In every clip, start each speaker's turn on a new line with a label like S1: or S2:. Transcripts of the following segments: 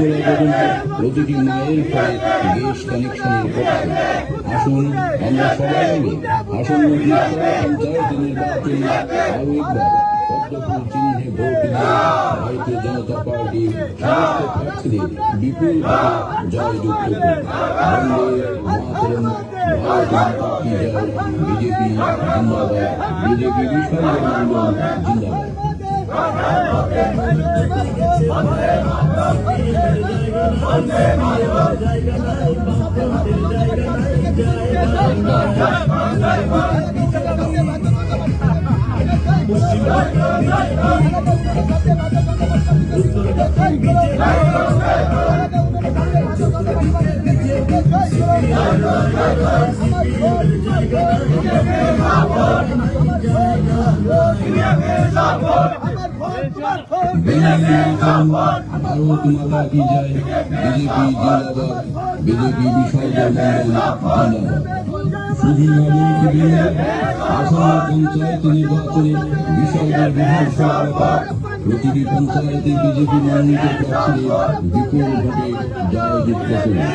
S1: উজ্জ্বলা যোজনা প্রতিটি মায়ের ঘরে গ্যাস কানেকশনের পক্ষে আসুন আমরা সবাই মিলে আসন্ন পঞ্চায়েত বিজেপি বিজেপি জিন্দাবাদ ভারত মাতা কি জয় বিজেপি জিন্দাবাদ বিজেপি বিসর্জন জিন্দাবাদ শুধু নাগরিক আসন্ন পঞ্চায়েত নির্বাচনে বিসর্জন বিধানসভা এলাকা প্রতিটি পঞ্চায়েতে বিজেপি মনোনীত প্রার্থীদের বিপুল ভোটে জয়যুক্ত করুন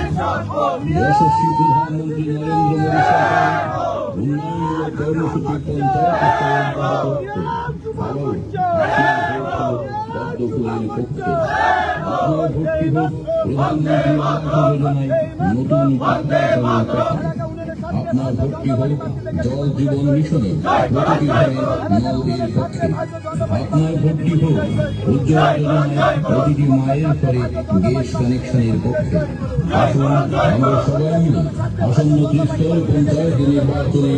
S1: যশস্বী প্রধানমন্ত্রী নরেন্দ্র মোদী সরকার উন্নয়নমূলক কর্মসূচি পঞ্চায়েত স্তরে পদ্মফুলের পক্ষে প্রধানমন্ত্রী নতুন আপনার ভর্তি হোক জল জীবন মিশনে প্রতিটি ঘরে নলের পক্ষে আপনার ভর্তি হোক, উজ্জ্বল যোজনায় প্রতিটি মায়ের ঘরে গ্যাস কানেকশনের পক্ষে। আসুন আমরা সবাই মিলে আসন্ন ত্রিস্তর পঞ্চায়েত নির্বাচনে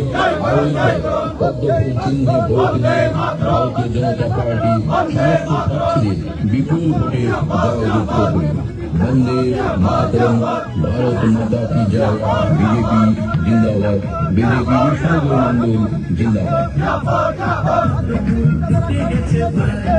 S1: আরও একবার চিহ্নে ভোট দিয়ে ভারতীয় জনতা পার্টি সমস্ত প্রার্থীদের বিপুল ভোটে জয়যুক্ত করুন। বন্দে মাতরম ভারত মাতা কি জয় বিজেপি জিন্দাবাদ বিজেপি বিশাল মন্ডল জিন্দাবাদ বন্দে মাতরম ভারত মাতা কি জয় বিজেপি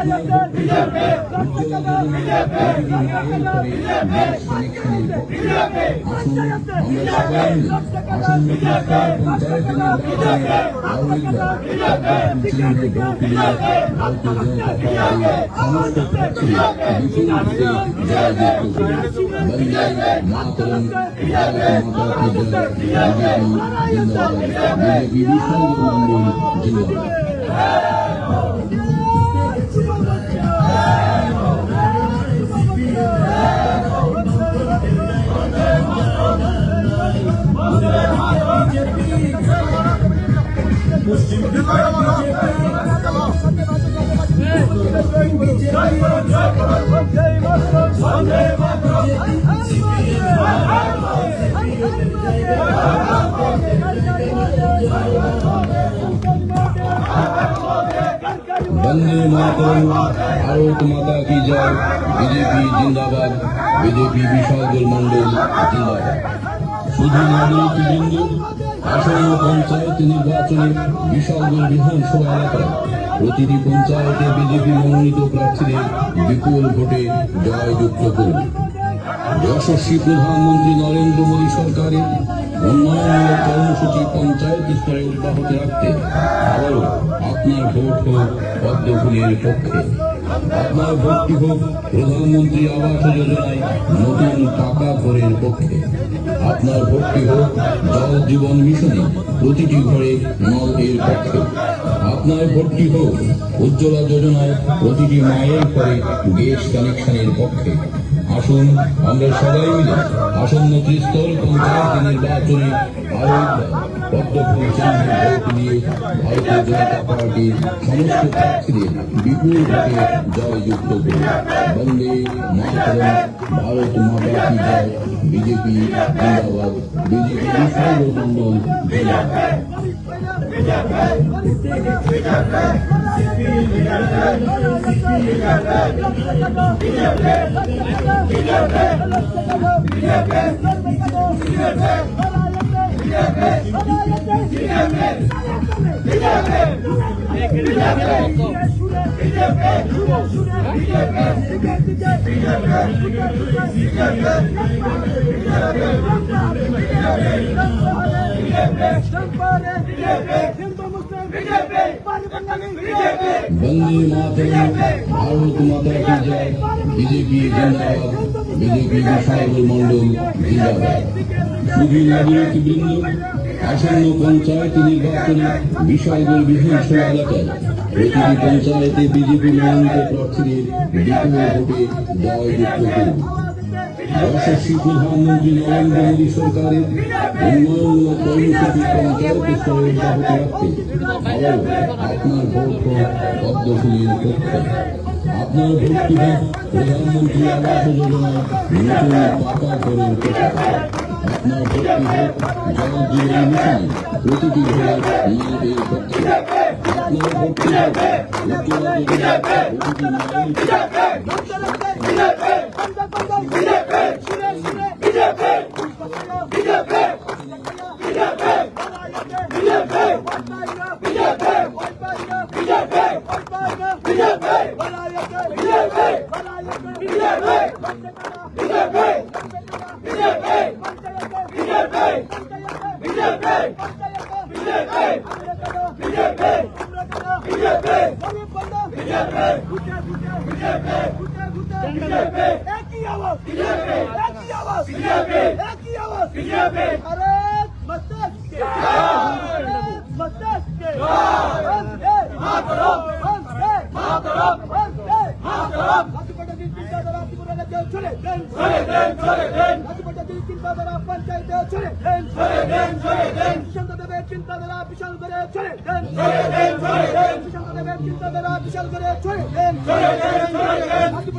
S1: জল করুন বন্দে মাতরম, ভারত মাতা কি জয়? বিজেপি জিন্দাবাদ, বিজেপি বিশাল মন্ডল জিন্দাবাদ। শুধু নাগরিক আসন্ন পঞ্চায়েত নির্বাচনে বিসর্জন বিধানসভা এলাকায় প্রতিটি পঞ্চায়েতে বিজেপি মনোনীত প্রার্থীদের বিপুল ভোটে জয়যুক্ত করুন যশস্বী প্রধানমন্ত্রী নরেন্দ্র মোদী সরকারের উন্নয়নমূলক কর্মসূচি পঞ্চায়েত স্তরে অব্যাহত রাখতে আবারও আপনার ভোট হোক পদ্মফুলের পক্ষে। আপনার ভর্তি হোক প্রধানমন্ত্রী আবাস যোজনায় নতুন টাকা ঘরের পক্ষে। আপনার ভর্তি হোক জল জীবন মিশনে প্রতিটি ঘরে নল এর পক্ষে। আপনার ভর্তি হোক, উজ্জ্বলা যোজনায় প্রতিটি মায়ের ঘরে গ্যাস কানেকশনের পক্ষে। আসুন, আমরা সবাই মিলে আসন্ন ত্রিস্তর পঞ্চায়েত নির্বাচনে আরও পদ্মফুল ভোট দিয়ে ভারতীয় জনতা পার্টির সমস্ত প্রার্থীদের জয়যুক্ত করি বন্দে মাতরম, ভারত মাতা কি জয়। বিজেপি জিন্দাবাদ বিজেপি সর্বমন্ডল জিন্দাবাদ
S2: হিন্দু মুসলিম বিজেপি বিজেপি
S1: বন্দে মাতরম ভারত মাতা কি জয়। বিজেপি জিন্দাবাদ। বিজেপি সর্বমন্ডল জিন্দাবাদ। শুধু নাগরিক বৃন্দ আসন্ন পঞ্চায়েত নির্বাচনে বিশালগড় বিধানসভা এলাকায় প্রতিটি পঞ্চায়েতে বিজেপি মনোনীত প্রার্থীদের বিপুল ভোটে প্রধানমন্ত্রী নরেন্দ্র মোদী সরকারের উন্নয়নমূলক আপনার ভোট পদ্মফুলের আপনার ভোটটি হোক প্রধানমন্ত্রী আবাস যোজনায় নতুন পাকা ঘরের পক্ষে আপনার ভোটটি হোক জল জীবন মিশনে প্রতিটি ঘরে মেয়েদের পক্ষে আপনার ভোটটি হোক উজ্জ্বলা যোজনায় প্রতিটি মায়ের
S2: একই আওয়াজ भारत माता की भारत माता की वंदे मातरम वंदे मातरम वंदे मातरम রাজপথে দিন চিন্তাধারা ত্রিপুরা রাজ্যে চলে দেন চলে দেন চলে দেন রাজপথে দিন চিন্তাধারা পঞ্চায়েতে চলে দেন চলে দেন চলে দেন কিষান দেবের চিন্তাধারা বিশাল করে চলে দেন চলে দেন চলে দেন কিষান দেবের চিন্তাধারা বিশাল করে চলে দেন চলে দেন চলে দেন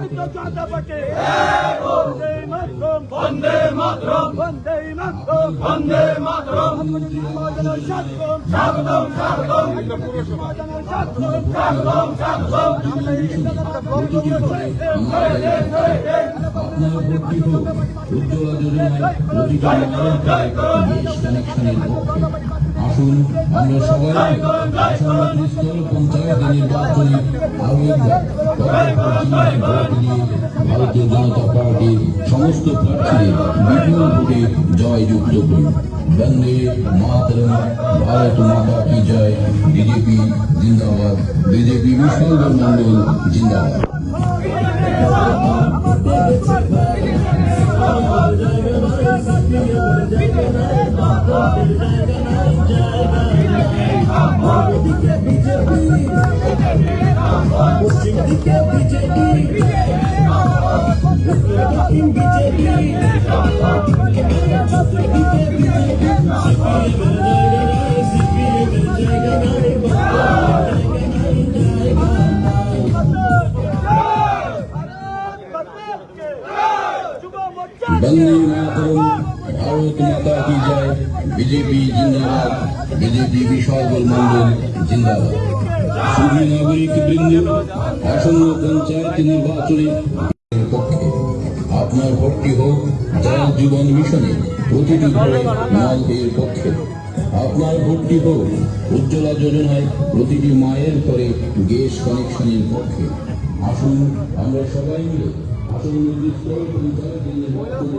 S2: চলে দেন যুবক বন্দে মাতরম বন্দে মাতরম বন্দে মাতরম স্বাগতম স্বাগতম স্বাগতম স্বাগতম স্বাগতম স্বাগতম
S1: আসুন আমরা সবাই পঞ্চায়েত নির্বাচনে আরও ভারতীয় জনতা পার্টির সমস্ত প্রার্থীদের বিপুল ভোটে জয়যুক্ত করি বন্দে মাতরম, ভারত মাতা কি জয়, বিজেপি জিন্দাবাদ, বিজেপি বিশ্বমন্ডল জিন্দাবাদ। পঞ্চায়েত নির্বাচনে পক্ষে আপনার ভোটটি হোক জল জীবন মিশনে প্রতিটি ঘরে এর পক্ষে। আপনার ভোটটি হোক, উজ্জ্বলা যোজনায় প্রতিটি মায়ের করে গ্যাস কানেকশনের পক্ষে। আসুন, আমরা সবাই মিলে আসুন পঞ্চায়েত নির্বাচনে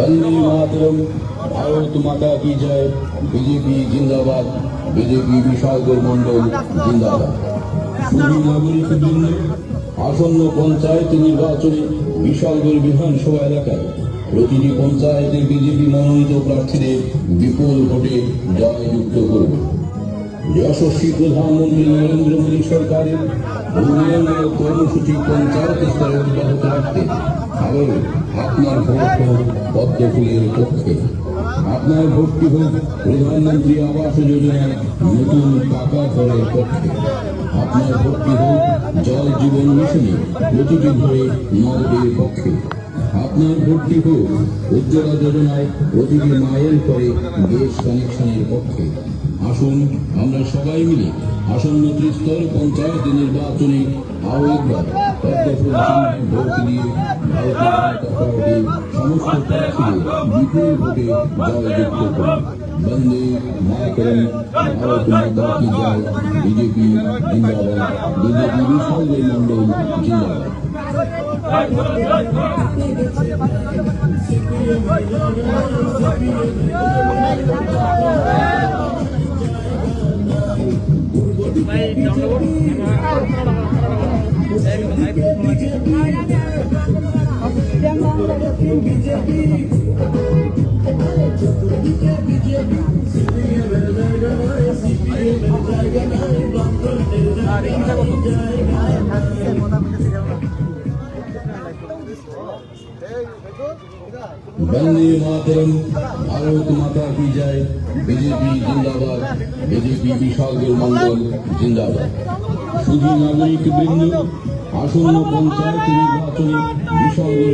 S1: বন্দে মাতরম। ভারত মাতা কি জয়? বিজেপি জিন্দাবাদ। বিজেপি বিশালগর মন্ডল জিন্দাবাদ। নাগরিক বৃন্দ আসন্ন পঞ্চায়েত নির্বাচনে বিশালগড় বিধানসভা এলাকায় প্রতিটি পঞ্চায়েতে বিজেপি মনোনীত প্রার্থীদের বিপুল ভোটে জয়যুক্ত করবে। যশস্বী প্রধানমন্ত্রী নরেন্দ্র মোদী সরকারের উন্নয়নমূলক কর্মসূচি পঞ্চায়েত স্তরে অব্যাহত রাখতে আবারও আপনার ভোট হোক পদ্ম ফুলের পক্ষে। আপনার ভোটটি হোক প্রধানমন্ত্রী আবাস যোজনায় নতুন পাকা ঘরের পক্ষে। আপনার ভোটটি হোক জল জীবন মিশনে প্রতিটি ঘরে নগদের পক্ষে। আপনার ভোটটি হোক, উজ্জ্বলা যোজনায় প্রতিটি মায়ের করে গ্যাস কানেকশনের পক্ষে। আসুন আমরা সবাই মিলে আসন্ন ত্রিস্তর পঞ্চায়েত নির্বাচনে আরও একবার পদ্মফুল ভোট দিয়ে ভারতীয় জনতা পার্টি সমস্ত প্রার্থীদের বিপুল ভোটে জয়যুক্ত করুন। বন্দে মাতরম ভারত মাতা কি জয় বিজেপি জিন্দাবাদ বিজেপি বিশাল মন্ডল জিন্দাবাদ বন্দে মাতরম ভারত মাতা কি জয় বিজেপি জিন্দাবাদ বিজেপি বিশালগড় মন্ডল জিন্দাবাদ শুধু নাগরিক বৃন্দ আসন্ন পঞ্চায়েত নির্বাচনে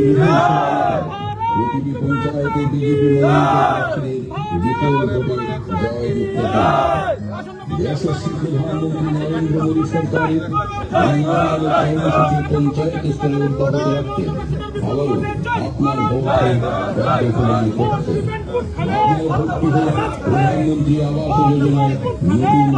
S1: এলাকায় প্রতিটি পঞ্চায়েতে বিজেপি মনোনীত বিপুল ভোটে জয়যুক্ত যশস্বী প্রধানমন্ত্রী নরেন্দ্র মোদী সরকারের কর্মসূচি পঞ্চায়েত স্তরে অব্যাহত রাখতে আবারও আপনার ভোট হোক পদ্মফুলের আপনার ভোটটি হোক প্রধানমন্ত্রী আবাস যোজনায় নতুন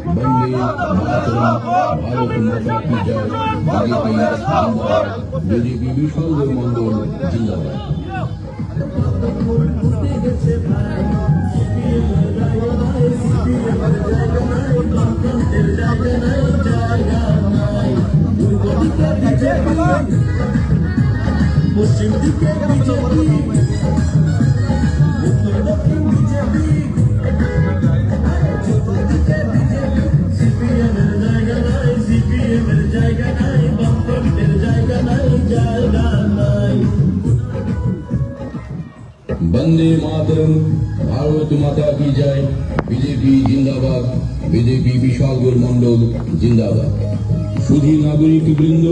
S1: বন্দে মাতরম ভারত মাতা কি বিজেপি জিন্দাবাদ বিজেপি বিশাল মন্ডল জিন্দাবাদ
S3: পশ্চিম দিকে বিজেপি
S1: বন্দে মাতরম, ভারত মাতা কি জয়? বিজেপি জিন্দাবাদ, বিজেপি বিশালগড় মন্ডল জিন্দাবাদ। শুধু নাগরিক বৃন্দ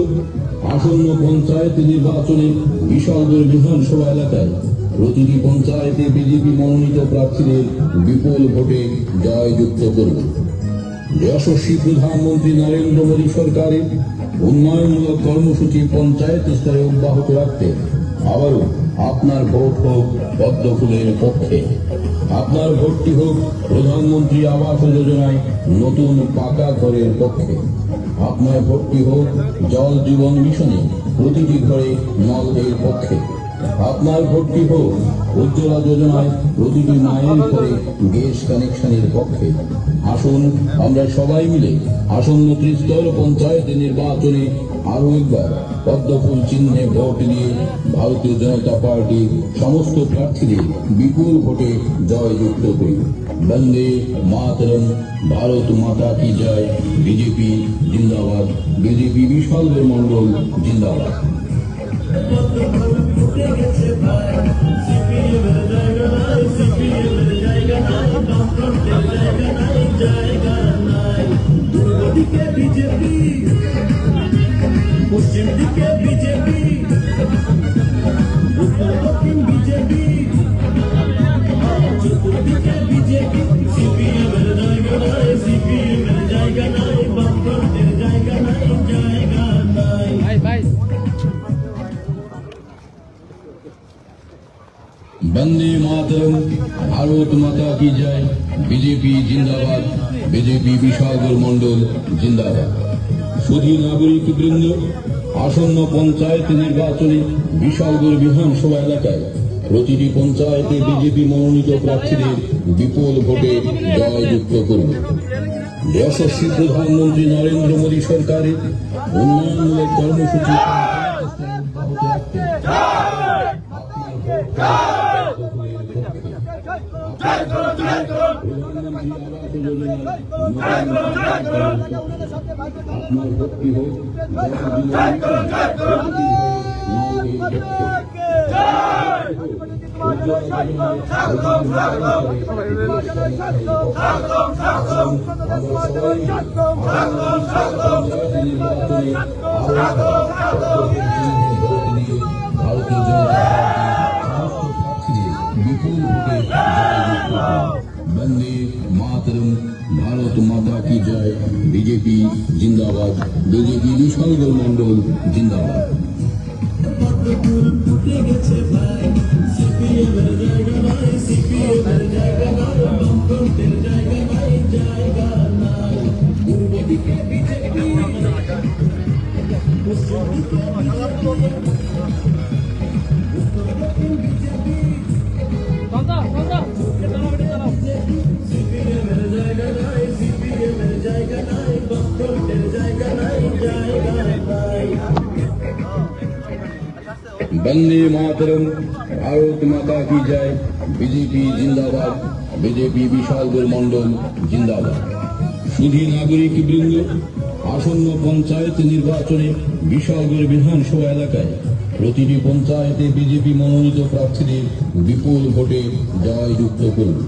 S1: আসন্ন পঞ্চায়েত নির্বাচনে বিশালগড় বিধানসভা এলাকায় প্রতিটি পঞ্চায়েতে বিজেপি মনোনীত প্রার্থীদের বিপুল ভোটে জয়যুক্ত করবে। যশস্বী প্রধানমন্ত্রী নরেন্দ্র মোদী সরকারের উন্নয়নমূলক কর্মসূচি পঞ্চায়েত স্তরে অব্যাহত রাখতে আবারও আপনার ভোট হোক পদ্ম ফুলের পক্ষে। আপনার ভোটটি হোক প্রধানমন্ত্রী আবাস যোজনায় নতুন পাকা ঘরের পক্ষে। আপনার ভোটটি হোক জল জীবন মিশনে প্রতিটি ঘরে নলের পক্ষে। আপনার ভোটটি হোক, উজ্জ্বলা যোজনায় প্রতিটি মায়ের ঘরে গ্যাস কানেকশনের পক্ষে। আসুন, আমরা সবাই মিলে আসন্ন ত্রিস্তর পঞ্চায়েত নির্বাচনে আরও একবার পদ্মফুল চিহ্নে ভোট দিয়ে ভারতীয় জনতা পার্টি সমস্ত প্রার্থীদের বিপুল ভোটে জয়যুক্ত করি। বন্দে মাতরম, ভারত মাতা কি জয়। বিজেপি জিন্দাবাদ, বিজেপি বিশাল মন্ডল জিন্দাবাদ।
S3: দিকে বিজেপি পশ্চিম দিকে বিজেপি উত্তর
S1: বন্দে মাতরম, ভারত মাতা কি জয়? বিজেপি জিন্দাবাদ, বিজেপি বিশালগড় মন্ডল জিন্দাবাদ। শুধু নাগরিক বৃন্দ, আসন্ন পঞ্চায়েত নির্বাচনে বিশালগড় বিধানসভা এলাকায় প্রতিটি পঞ্চায়েতে বিজেপি মনোনীত প্রার্থীদের বিপুল ভোটে জয়যুক্ত করবে। যশস্বী প্রধানমন্ত্রী নরেন্দ্র মোদী সরকারের উন্নয়নমূলক কর্মসূচি আপনার ভক্তি হোক ভারতীয় মাতরম ভারত মাতা কি জয়? বিজেপি জিন্দাবাদ। বিজেপি বিশালগড় মন্ডল জিন্দাবাদ। বন্দে মাতরম, ভারত মাতা কি জয়? বিজেপি জিন্দাবাদ, বিজেপি বিশালগড় মন্ডল জিন্দাবাদ। সুধী নাগরিক বৃন্দ, আসন্ন পঞ্চায়েত নির্বাচনে বিশালগড় বিধানসভা এলাকায় প্রতিটি পঞ্চায়েতে বিজেপি মনোনীত প্রার্থীদের বিপুল ভোটে জয়যুক্ত করবে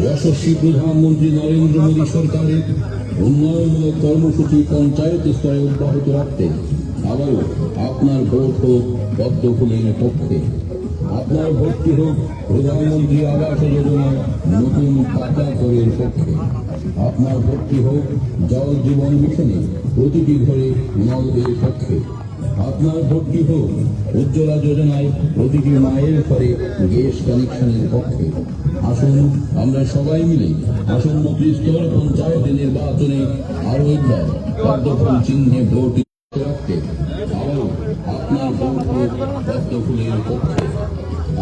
S1: যশস্বী প্রধানমন্ত্রী নরেন্দ্র মোদী সরকারের উন্নয়নমূলক কর্মসূচি পঞ্চায়েত স্তরে অব্যাহত রাখতে আবারও আপনার ভোট হোক পদ্ম ফুলের পক্ষে। আপনার ভোটটি হোক, প্রধানমন্ত্রী আবাস যোজনায় নতুন পাকা ঘরের পক্ষে। আপনার ভোটটি হোক, জল জীবন মিশনে প্রতিটি ঘরে নলের পক্ষে। আপনার ভোটটি হোক, উজ্জ্বলা যোজনায় প্রতিটি মায়ের ঘরে গ্যাস কানেকশনের পক্ষে। আসুন, আমরা সবাই মিলে আসন্ন ত্রিস্তর পঞ্চায়েত নির্বাচনে আরও একবার পদ্মফুল চিহ্নে ভোট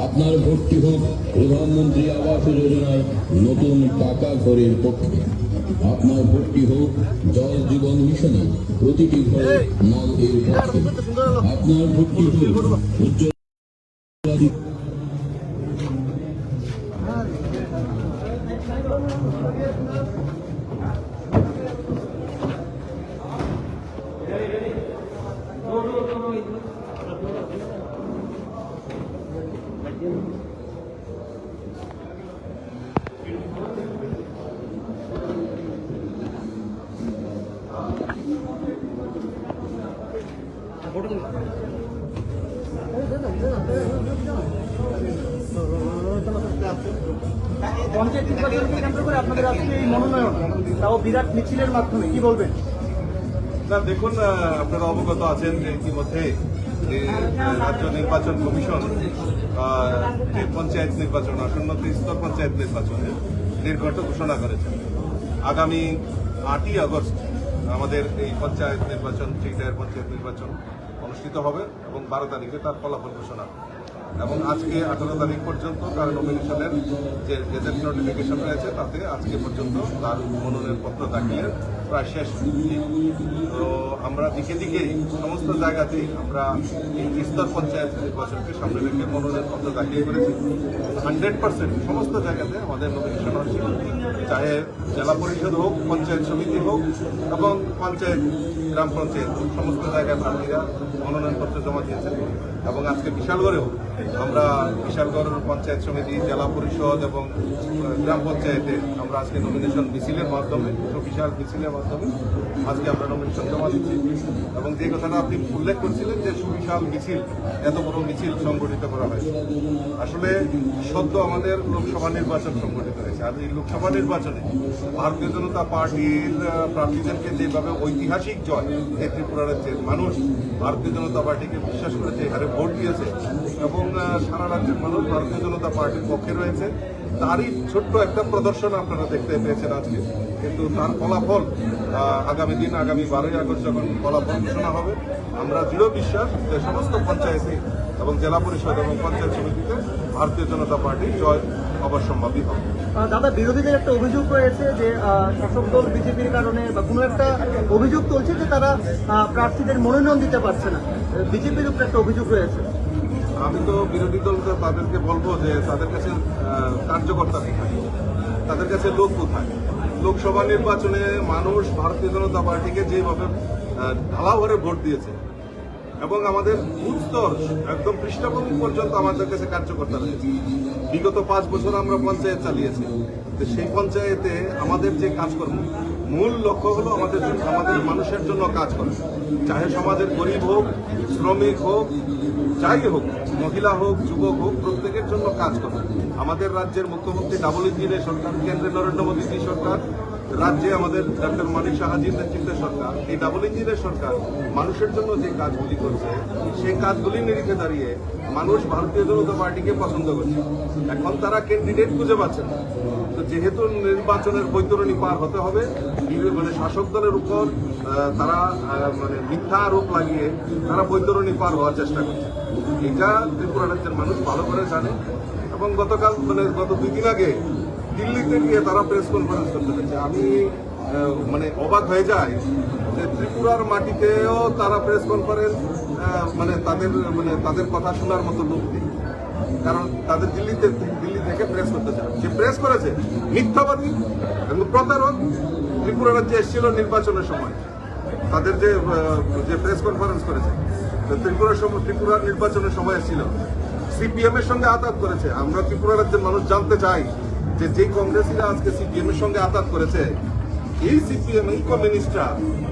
S1: আপনার ভোটটি হোক প্রধানমন্ত্রী আবাস যোজনায় নতুন টাকা ঘরের পক্ষে। আপনার ভোটটি হোক জল জীবন মিশনে প্রতিটি ঘরে নল এর পক্ষে। আপনার ভোটটি হোক উজ্জ্বল
S4: না, দেখুন আপনারা অবগত আছেন যে ইতিমধ্যে রাজ্য নির্বাচন কমিশন যে পঞ্চায়েত নির্বাচন, আসন্ন স্তর পঞ্চায়েত নির্বাচনে নির্ঘণ্ট ঘোষণা করেছে আগামী আটই আগস্ট আমাদের এই পঞ্চায়েত নির্বাচন থ্রিটায়ার পঞ্চায়েত নির্বাচন অনুষ্ঠিত হবে এবং বারো তারিখে তার ফলাফল ঘোষণা। এবং আজকে আঠারো তারিখ পর্যন্ত তার নমিনেশনের যে গেজেট নোটিফিকেশন রয়েছে, তাতে আজকে পর্যন্ত তার মনোনয়ন পত্র দাখিলের প্রায় শেষ তো আমরা দিকে দিকে সমস্ত জায়গাতেই আমরা স্তর পঞ্চায়েত নির্বাচনকে সামনে রেখে মনোনয়ন পত্র দাখিল করেছি। হান্ড্রেড পার্সেন্ট সমস্ত জায়গাতে আমাদের নমিনেশন হচ্ছে। চাহে জেলা পরিষদ হোক, পঞ্চায়েত সমিতি হোক এবং পঞ্চায়েত, গ্রাম পঞ্চায়েত সমস্ত জায়গায় প্রার্থীরা মনোনয়নপত্র জমা দিয়েছেন। এবং আজকে বিশালগড়েও আমরা বিশালগড় পঞ্চায়েত সমিতি, জেলা পরিষদ এবং গ্রাম পঞ্চায়েতে আমরা আজকে নমিনেশন মিছিলের মাধ্যমে বিশাল মিছিলের মাধ্যমে আজকে আমরা নমিনেশন জমা দিচ্ছি। এবং যে কথাটা আপনি উল্লেখ করছিলেন যে সুবিশাল মিছিল, এত বড় মিছিল সংগঠিত করা হয়েছে। আসলে সদ্য আমাদের লোকসভা নির্বাচন সংগঠিত হয়েছে। আর এই লোকসভা নির্বাচনে ভারতীয় জনতা পার্টির প্রার্থীদেরকে যেভাবে ঐতিহাসিক জয়, এই ত্রিপুরা রাজ্যের মানুষ, ভারতীয় জনতা পার্টিকে বিশ্বাস করেছে এখানে ভোট দিয়েছে এবং সারা রাজ্যের মানুষ, ভারতীয় জনতা পার্টির পক্ষে রয়েছে। তারই ছোট্ট একটা প্রদর্শন আপনারা দেখতে পেয়েছেন আজকে। কিন্তু তার ফলাফল আগামী দিন, আগামী বারোই আগস্ট যখন ফলাফল ঘোষণা হবে, আমরা দৃঢ় বিশ্বাস যে সমস্ত পঞ্চায়েতে এবং জেলা পরিষদ এবং পঞ্চায়েত সমিতিতে ভারতীয় জনতা পার্টি জয় অবশ্যম্ভাবী হবে।
S2: দাদা, বিরোধীদের একটা অভিযোগ রয়েছে যে শাসক দল বিজেপির কারণে বা কোনো একটা অভিযোগ চলছে যে তারা প্রার্থীদের মনোনয়ন দিতে পারছে না। বিজেপির উপর একটা অভিযোগ রয়েছে।
S4: আমি তো বিরোধী দলকে, তাদেরকে বলব যে তাদের কাছে কার্যকর্তা কোথায়? তাদের কাছে লোক কোথায়? লোকসভা নির্বাচনে মানুষ, ভারতীয় জনতা পার্টিকে যেভাবে ঢালাওভাবে ভোট দিয়েছে এবং আমাদের বুথ স্তর একদম পৃষ্ঠভূমি পর্যন্ত আমাদের কাছে কার্যকর্তা রয়েছে। বিগত পাঁচ বছর আমরা পঞ্চায়েত চালিয়েছি। তো সেই পঞ্চায়েতে আমাদের যে কাজকর্ম, মূল লক্ষ্য হলো আমাদের আমাদের মানুষের জন্য কাজ করা। চাহে সমাজের গরিব হোক, শ্রমিক হোক, যাই হোক, মহিলা হোক, যুবক হোক, প্রত্যেকের জন্য কাজ করে। আমাদের রাজ্যের মুখ্যমন্ত্রী ডাবল ইঞ্জিনের সরকার কেন্দ্রে নরেন্দ্র মোদীজি সরকার রাজ্যে আমাদের ডক্টর মানিক সাহাজির নেতৃত্বের সরকার, এই ডাবল ইঞ্জিনের সরকার মানুষের জন্য যে কাজগুলি করছে, সেই কাজগুলি নিরিখে দাঁড়িয়ে মানুষ ভারতীয় জনতা পার্টিকে পছন্দ করছে। এখন তারা ক্যান্ডিডেট খুঁজে পাচ্ছেন না। তো যেহেতু নির্বাচনের বৈতরণী পার হতে হবে মানে শাসক দলের উপর তারা মানে মিথ্যা আরোপ লাগিয়ে তারা বৈতরণী পার হওয়ার চেষ্টা করছে। এটা ত্রিপুরা রাজ্যের মানুষ ভালো করে জানে। এবং গতকাল মানে গত দুই দিন আগে দিল্লিতে গিয়ে তারা প্রেস কনফারেন্স করতে পেরেছে। আমি মানে অবাক হয়ে যায় যে ত্রিপুরার মাটিতেও তারা প্রেস কনফারেন্স মানে তাদের মানে তাদের কথা শোনার মতো লোক নেই। কারণ তাদের দিল্লিতে, দিল্লি থেকে প্রেস করতে চায়। যে প্রেস করেছে, মিথ্যাবাদী এবং প্রতারক ত্রিপুরা রাজ্যে এসেছিল নির্বাচনের সময়। তাদের যে যে প্রেস কনফারেন্স করেছে ত্রিপুরার সময় ত্রিপুরার নির্বাচনের সময় এসেছিল সিপিএম এর সঙ্গে আতাত করেছে। আমরা ত্রিপুরা রাজ্যের মানুষ জানতে চাই যে যে কংগ্রেসীরা আজকে সিপিএম এর সঙ্গে আতাত করেছে, এই সিপিএম, এই কমিউনিস্টরা,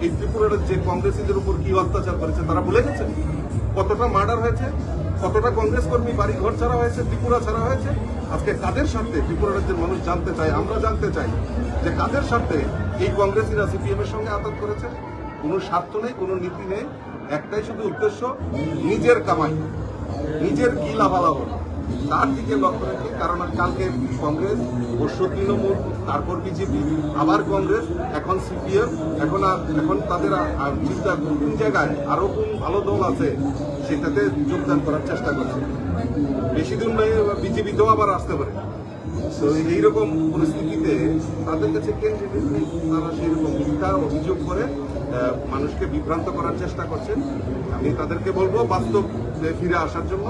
S4: এই ত্রিপুরা যে কংগ্রেসীদের উপর কি অত্যাচার করেছে তারা ভুলে গেছে? কতটা মার্ডার হয়েছে? কতটা কংগ্রেস কর্মী বাড়ি ঘর ছাড়া হয়েছে, ত্রিপুরা ছাড়া হয়েছে? আজকে কাদের স্বার্থে ত্রিপুরা রাজ্যের মানুষ জানতে চায়, আমরা জানতে চাই যে কাদের স্বার্থে এই কংগ্রেসীরা সিপিএম এর সঙ্গে আতাত করেছে? কোনো স্বার্থ নেই, কোনো নীতি নেই, একটাই শুধু উদ্দেশ্য, নিজের কামাই, নিজের কি লাভালাভ তার দিকে লক্ষ্য রেখে, কারণ কালকে কংগ্রেস পরশু তৃণমূল তারপর বিজেপি, আবার কংগ্রেস, এখন সিপিএম, এখন এখন তাদের চিন্তা কোন জায়গায় আরও কোন ভালো দল আছে সেটাতে যোগদান করার চেষ্টা করছে। বেশি দিন নয়, বিজেপিতেও আবার আসতে পারে। তো এইরকম পরিস্থিতিতে তাদের কাছে ক্যান্ডিডেট নেই তারা সেইরকম মিথ্যা অভিযোগ করে মানুষকে বিভ্রান্ত করার চেষ্টা করছেন আমি তাদেরকে বলব বাস্তব ফিরে আসার জন্য।